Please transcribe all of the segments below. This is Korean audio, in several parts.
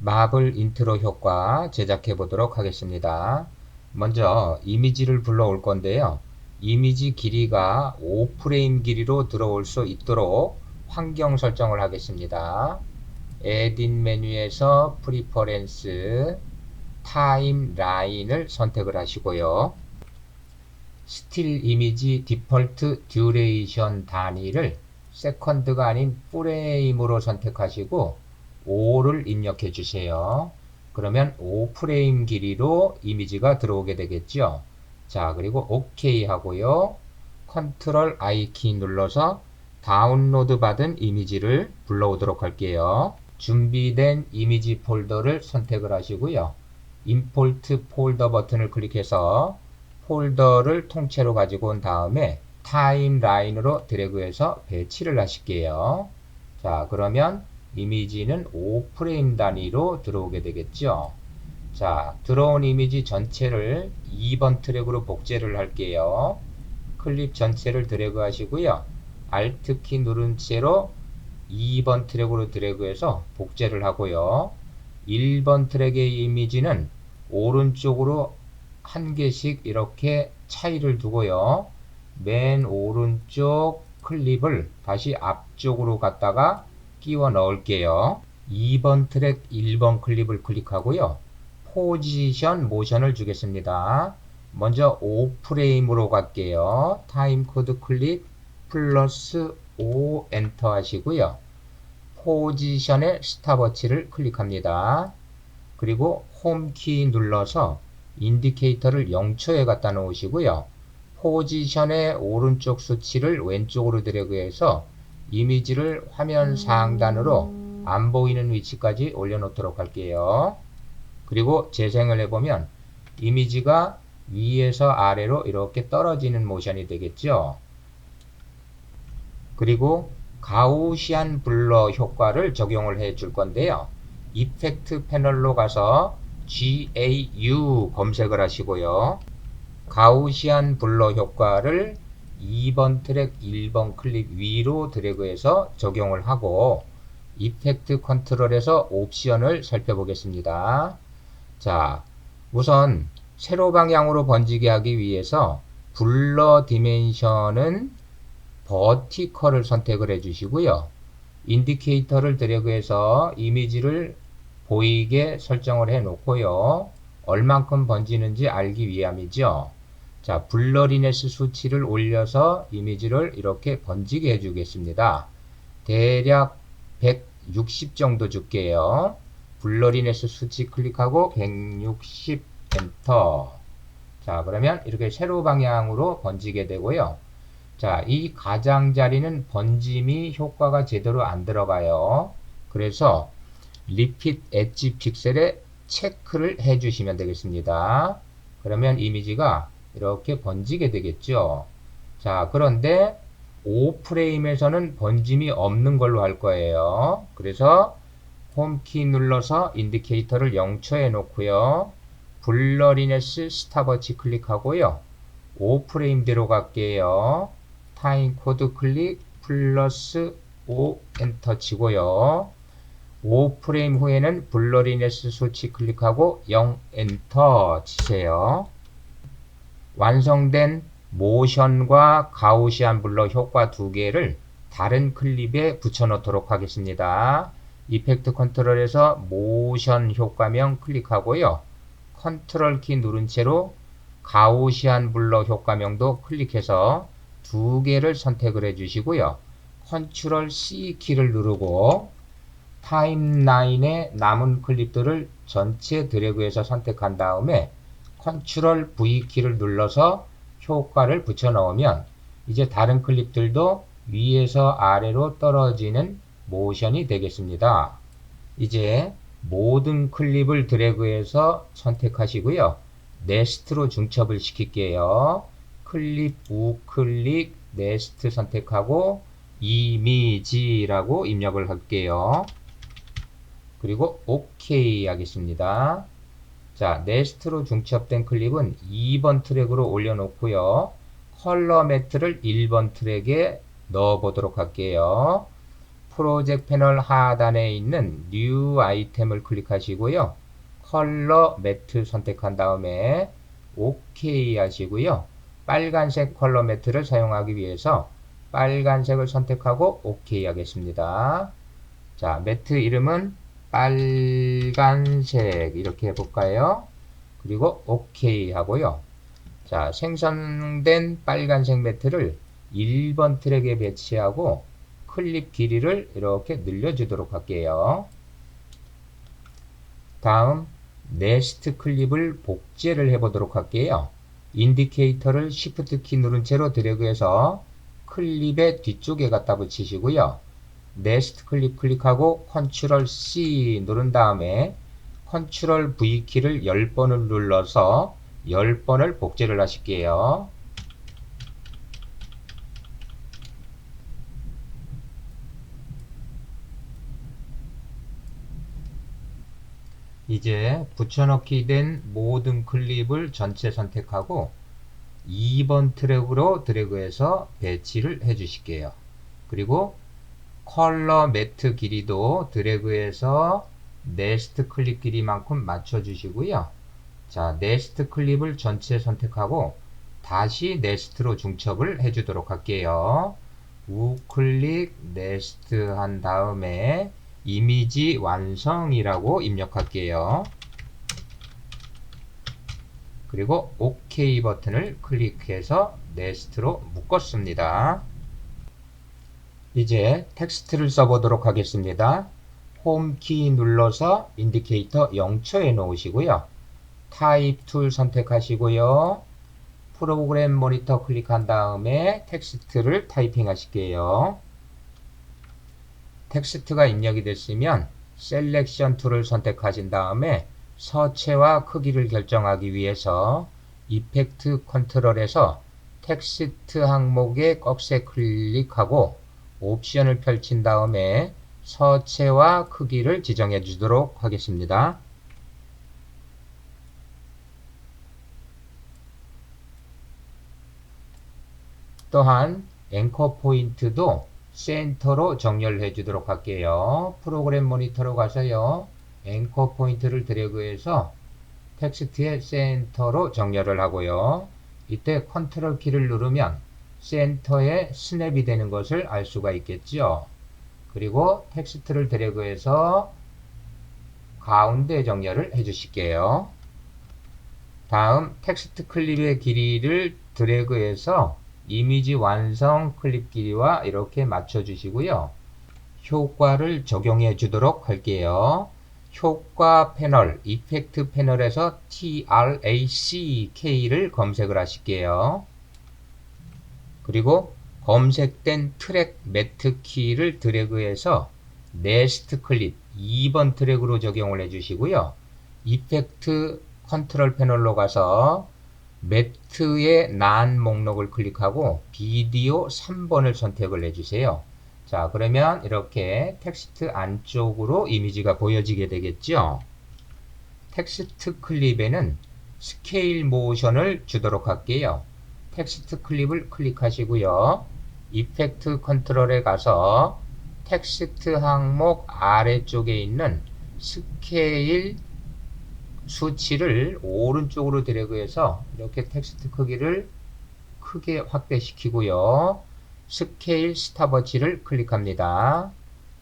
마블 인트로 효과 제작해 보도록 하겠습니다. 먼저 이미지를 불러올 건데요. 이미지 길이가 5프레임 길이로 들어올 수 있도록 환경 설정을 하겠습니다. 에딧 메뉴에서 프리퍼렌스 타임 라인을 선택을 하시고요. 스틸 이미지 디폴트 듀레이션 단위를 세컨드가 아닌 프레임으로 선택하시고 5를 입력해 주세요. 그러면 5프레임 길이로 이미지가 들어오게 되겠죠. 자, 그리고 OK 하고요. 컨트롤 I 키 눌러서 다운로드 받은 이미지를 불러오도록 할게요. 준비된 이미지 폴더를 선택을 하시고요. 임포트 폴더 버튼을 클릭해서 폴더를 통째로 가지고 온 다음에 타임라인으로 드래그해서 배치를 하실게요. 자, 그러면 이미지는 5프레임 단위로 들어오게 되겠죠. 자, 들어온 이미지 전체를 2번 트랙으로 복제를 할게요. 클립 전체를 드래그 하시고요. Alt 키 누른 채로 2번 트랙으로 드래그해서 복제를 하고요. 1번 트랙의 이미지는 오른쪽으로 한 개씩 이렇게 차이를 두고요. 맨 오른쪽 클립을 다시 앞쪽으로 갖다가 끼워 넣을게요. 2번 트랙 1번 클립을 클릭하고요. 포지션 모션을 주겠습니다. 먼저 5프레임으로 갈게요. 타임 코드 클릭 플러스 5 엔터 하시고요. 포지션의 스탑워치를 클릭합니다. 그리고 홈키 눌러서 인디케이터를 0초에 갖다 놓으시고요. 포지션의 오른쪽 수치를 왼쪽으로 드래그해서 이미지를 화면 상단으로 안 보이는 위치까지 올려놓도록 할게요. 그리고 재생을 해보면 이미지가 위에서 아래로 이렇게 떨어지는 모션이 되겠죠. 그리고 가우시안 블러 효과를 적용을 해 줄 건데요. 이펙트 패널로 가서 GAU 검색을 하시고요. 가우시안 블러 효과를 2번 트랙 1번 클립 위로 드래그해서 적용을 하고 이펙트 컨트롤에서 옵션을 살펴보겠습니다. 자, 우선 세로 방향으로 번지게 하기 위해서 블러 디멘션은 버티컬을 선택을 해 주시고요. 인디케이터를 드래그해서 이미지를 보이게 설정을 해 놓고요. 얼만큼 번지는지 알기 위함이죠. 자, 블러리네스 수치를 올려서 이미지를 이렇게 번지게 해주겠습니다. 대략 160 정도 줄게요. 블러리네스 수치 클릭하고 160 엔터. 자, 그러면 이렇게 세로 방향으로 번지게 되고요. 자, 이 가장자리는 번짐이 효과가 제대로 안 들어가요. 그래서 리핏 엣지 픽셀에 체크를 해 주시면 되겠습니다. 그러면 이미지가 이렇게 번지게 되겠죠. 자, 그런데 5프레임에서는 번짐이 없는 걸로 할 거예요. 그래서 홈키 눌러서 인디케이터를 0초에 놓고요. 블러리네스 스탑워치 클릭하고요. 5프레임대로 갈게요. 타임 코드 클릭 플러스 5 엔터 치고요. 5프레임 후에는 블러리네스 수치 클릭하고 0 엔터 치세요. 완성된 모션과 가우시안 블러 효과 두 개를 다른 클립에 붙여놓도록 하겠습니다. 이펙트 컨트롤에서 모션 효과명 클릭하고요. 컨트롤 키 누른 채로 가우시안 블러 효과명도 클릭해서 두 개를 선택을 해 주시고요. 컨트롤 C 키를 누르고 타임라인에 남은 클립들을 전체 드래그해서 선택한 다음에 컨트롤 V 키를 눌러서 효과를 붙여 넣으면 이제 다른 클립들도 위에서 아래로 떨어지는 모션이 되겠습니다. 이제 모든 클립을 드래그해서 선택하시고요. 네스트로 중첩을 시킬게요. 클립 우클릭 네스트 선택하고 이미지라고 입력을 할게요. 그리고 OK 하겠습니다. 자, 네스트로 중첩된 클립은 2번 트랙으로 올려놓고요. 컬러 매트를 1번 트랙에 넣어 보도록 할게요. 프로젝트 패널 하단에 있는 뉴 아이템을 클릭하시고요. 컬러 매트 선택한 다음에 OK 하시고요. 빨간색 컬러 매트를 사용하기 위해서 빨간색을 선택하고 OK 하겠습니다. 자, 매트 이름은 빨간색 이렇게 해볼까요? 그리고 OK 하고요. 자, 생성된 빨간색 매트를 1번 트랙에 배치하고 클립 길이를 이렇게 늘려주도록 할게요. 다음 네스트 클립을 복제를 해보도록 할게요. 인디케이터를 Shift 키 누른 채로 드래그해서 클립의 뒤쪽에 갖다 붙이시고요. 네스트 클립 클릭하고 컨트롤 C 누른 다음에 컨트롤 V 키를 10번을 눌러서 10번을 복제를 하실게요. 이제 붙여넣기 된 모든 클립을 전체 선택하고 2번 트랙으로 드래그해서 배치를 해 주실게요. 그리고 컬러 매트 길이도 드래그해서 네스트 클립 길이만큼 맞춰 주시고요. 자, 네스트 클립을 전체 선택하고 다시 네스트로 중첩을 해 주도록 할게요. 우클릭 네스트 한 다음에 이미지 완성이라고 입력할게요. 그리고 OK 버튼을 클릭해서 네스트로 묶었습니다. 이제 텍스트를 써보도록 하겠습니다. 홈키 눌러서 인디케이터 0초에 놓으시고요. 타입 툴 선택하시고요. 프로그램 모니터 클릭한 다음에 텍스트를 타이핑 하실게요. 텍스트가 입력이 됐으면 셀렉션 툴을 선택하신 다음에 서체와 크기를 결정하기 위해서 이펙트 컨트롤에서 텍스트 항목에 꺽쇠 클릭하고 옵션을 펼친 다음에 서체와 크기를 지정해 주도록 하겠습니다. 또한 앵커 포인트도 센터로 정렬해 주도록 할게요. 프로그램 모니터로 가서요. 앵커 포인트를 드래그해서 텍스트의 센터로 정렬을 하고요. 이때 컨트롤 키를 누르면 센터에 스냅이 되는 것을 알 수가 있겠죠. 그리고 텍스트를 드래그해서 가운데 정렬을 해 주실게요. 다음 텍스트 클립의 길이를 드래그해서 이미지 완성 클립 길이와 이렇게 맞춰 주시고요. 효과를 적용해 주도록 할게요. 효과 패널, 이펙트 패널에서 TRACK를 검색을 하실게요. 그리고 검색된 트랙 매트 키를 드래그해서 네스트 클립 2번 트랙으로 적용을 해 주시고요. 이펙트 컨트롤 패널로 가서 매트의 난 목록을 클릭하고 비디오 3번을 선택을 해주세요. 자, 그러면 이렇게 텍스트 안쪽으로 이미지가 보여지게 되겠죠. 텍스트 클립에는 스케일 모션을 주도록 할게요. 텍스트 클립을 클릭하시고요. 이펙트 컨트롤에 가서 텍스트 항목 아래쪽에 있는 스케일 수치를 오른쪽으로 드래그해서 이렇게 텍스트 크기를 크게 확대시키고요. 스케일 스탑워치를 클릭합니다.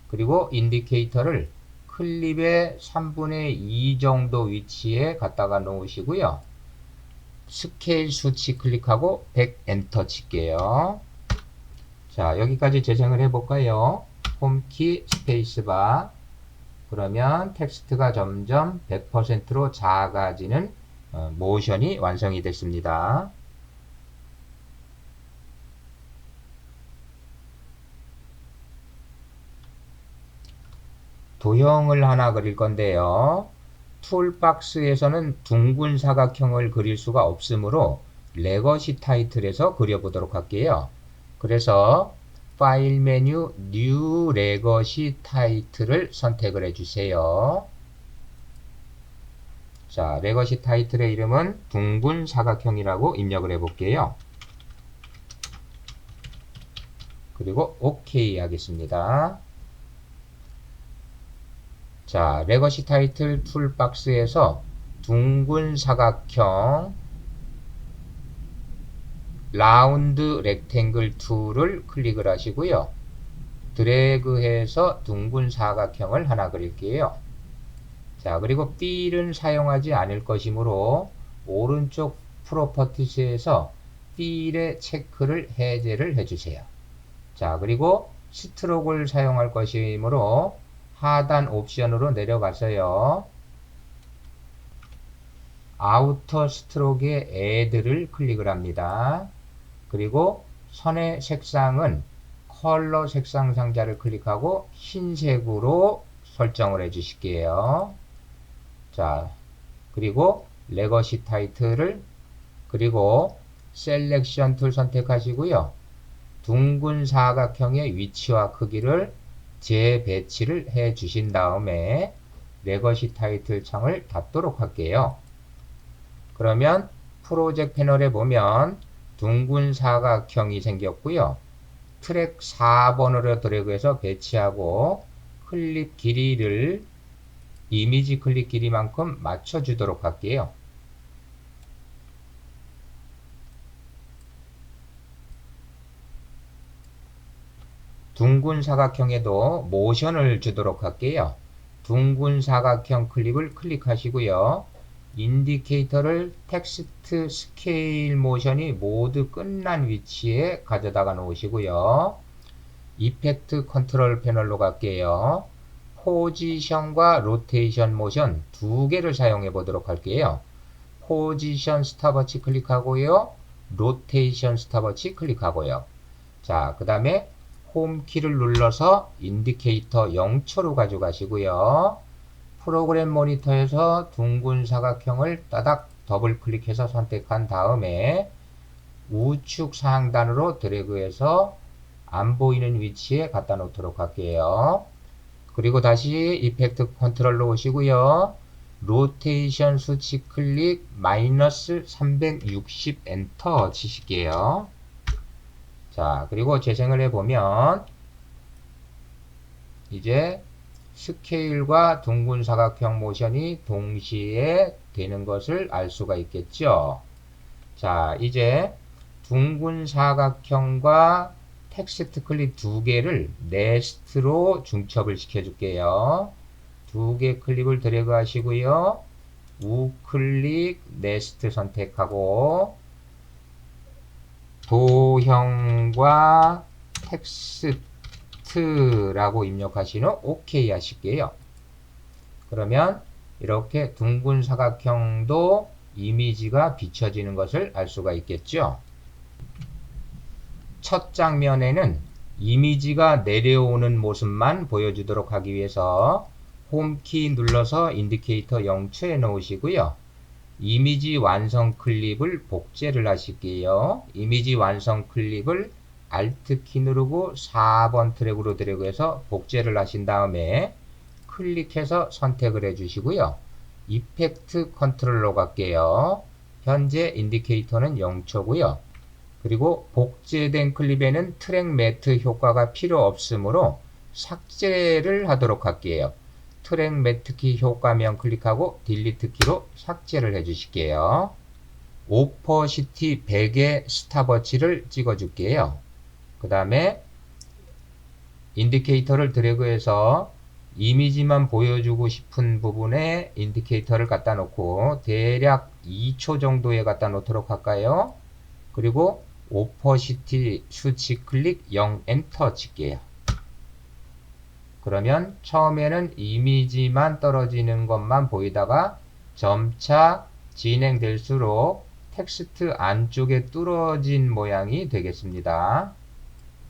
그리고 인디케이터를 클립의 3분의 2 정도 위치에 갖다가 놓으시고요. 스케일 수치 클릭하고 100 엔터 칠게요. 자, 여기까지 재생을 해볼까요? 홈키 스페이스바 그러면 텍스트가 점점 100%로 작아지는 어, 모션이 완성이 됐습니다. 도형을 하나 그릴 건데요. 툴박스에서는 둥근 사각형을 그릴 수가 없으므로 레거시 타이틀에서 그려보도록 할게요. 그래서 파일 메뉴 뉴 레거시 타이틀을 선택을 해주세요. 자, 레거시 타이틀의 이름은 둥근 사각형이라고 입력을 해볼게요. 그리고 OK 하겠습니다. 자, 레거시 타이틀 툴박스에서 둥근 사각형 라운드 렉탱글 툴을 클릭을 하시고요. 드래그해서 둥근 사각형을 하나 그릴게요. 자, 그리고 필은 사용하지 않을 것이므로 오른쪽 프로퍼티스에서 필의 체크를 해제를 해주세요. 자, 그리고 스트로크를 사용할 것이므로 하단 옵션으로 내려가서요. 아우터 스트로크의 애드를 클릭을 합니다. 그리고 선의 색상은 컬러 색상 상자를 클릭하고 흰색으로 설정을 해 주실게요. 자, 그리고 레거시 타이틀을 그리고 셀렉션 툴 선택하시고요. 둥근 사각형의 위치와 크기를 재배치를 해 주신 다음에 레거시 타이틀 창을 닫도록 할게요. 그러면 프로젝트 패널에 보면 둥근 사각형이 생겼고요. 트랙 4번으로 드래그해서 배치하고 클립 길이를 이미지 클립 길이만큼 맞춰주도록 할게요. 둥근 사각형에도 모션을 주도록 할게요. 둥근 사각형 클립을 클릭하시고요. 인디케이터를 텍스트 스케일 모션이 모두 끝난 위치에 가져다가 놓으시고요. 이펙트 컨트롤 패널로 갈게요. 포지션과 로테이션 모션 두 개를 사용해 보도록 할게요. 포지션 스탑워치 클릭하고요. 로테이션 스탑워치 클릭하고요. 자, 그 다음에 홈키를 눌러서 인디케이터 0초로 가져가시고요. 프로그램 모니터에서 둥근 사각형을 따닥 더블 클릭해서 선택한 다음에 우측 상단으로 드래그해서 안 보이는 위치에 갖다 놓도록 할게요. 그리고 다시 이펙트 컨트롤로 오시고요. 로테이션 수치 클릭 마이너스 360 엔터 치실게요. 자, 그리고 재생을 해보면 이제 스케일과 둥근 사각형 모션이 동시에 되는 것을 알 수가 있겠죠. 자, 이제 둥근 사각형과 텍스트 클립 두 개를 네스트로 중첩을 시켜줄게요. 두 개 클립을 드래그 하시고요. 우클릭 네스트 선택하고 도형과 텍스트라고 입력하시는 OK 하실게요. 그러면 이렇게 둥근 사각형도 이미지가 비춰지는 것을 알 수가 있겠죠. 첫 장면에는 이미지가 내려오는 모습만 보여주도록 하기 위해서 홈키 눌러서 인디케이터 0초에 놓으시고요. 이미지 완성 클립을 복제를 하실게요. 이미지 완성 클립을 Alt 키 누르고 4번 트랙으로 드래그해서 복제를 하신 다음에 클릭해서 선택을 해주시고요. 이펙트 컨트롤로 갈게요. 현재 인디케이터는 0초고요. 그리고 복제된 클립에는 트랙 매트 효과가 필요 없으므로 삭제를 하도록 할게요. 트랙 매트 키 효과면 클릭하고 딜리트 키로 삭제를 해 주실게요. 오퍼시티 100의 스탑워치를 찍어 줄게요. 그 다음에 인디케이터를 드래그해서 이미지만 보여주고 싶은 부분에 인디케이터를 갖다 놓고 대략 2초 정도에 갖다 놓도록 할까요? 그리고 오퍼시티 수치 클릭 0 엔터 칠게요. 그러면 처음에는 이미지만 떨어지는 것만 보이다가 점차 진행될수록 텍스트 안쪽에 뚫어진 모양이 되겠습니다.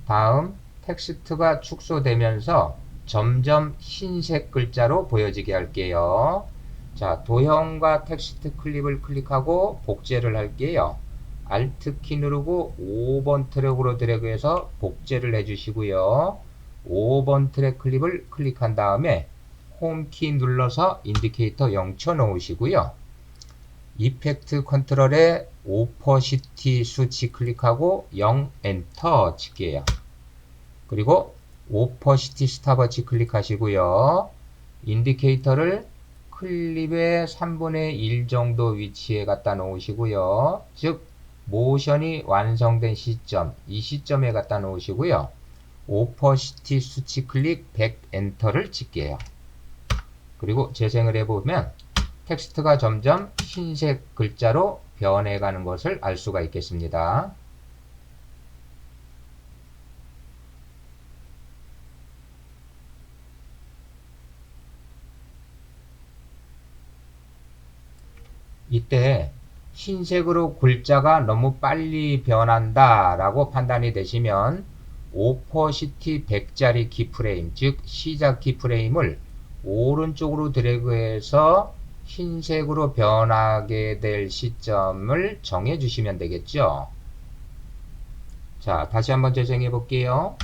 다음 텍스트가 축소되면서 점점 흰색 글자로 보여지게 할게요. 자, 도형과 텍스트 클립을 클릭하고 복제를 할게요. Alt 키 누르고 5번 트랙으로 드래그해서 복제를 해주시고요. 5번 트랙 클립을 클릭한 다음에 홈키 눌러서 인디케이터 0초 놓으시고요. 이펙트 컨트롤에 오퍼시티 수치 클릭하고 0 엔터 칠게요. 그리고 오퍼시티 스탑워치 클릭하시고요. 인디케이터를 클립의 3분의 1 정도 위치에 갖다 놓으시고요. 즉 모션이 완성된 시점, 이 시점에 갖다 놓으시고요. 오퍼시티 수치 클릭 100 엔터를 찍게요. 그리고 재생을 해보면 텍스트가 점점 흰색 글자로 변해가는 것을 알 수가 있겠습니다. 이때 흰색으로 글자가 너무 빨리 변한다 라고 판단이 되시면 오퍼시티 100짜리 키프레임 즉 시작 키프레임을 오른쪽으로 드래그해서 흰색으로 변하게 될 시점을 정해 주시면 되겠죠? 자 다시 한번 재생해 볼게요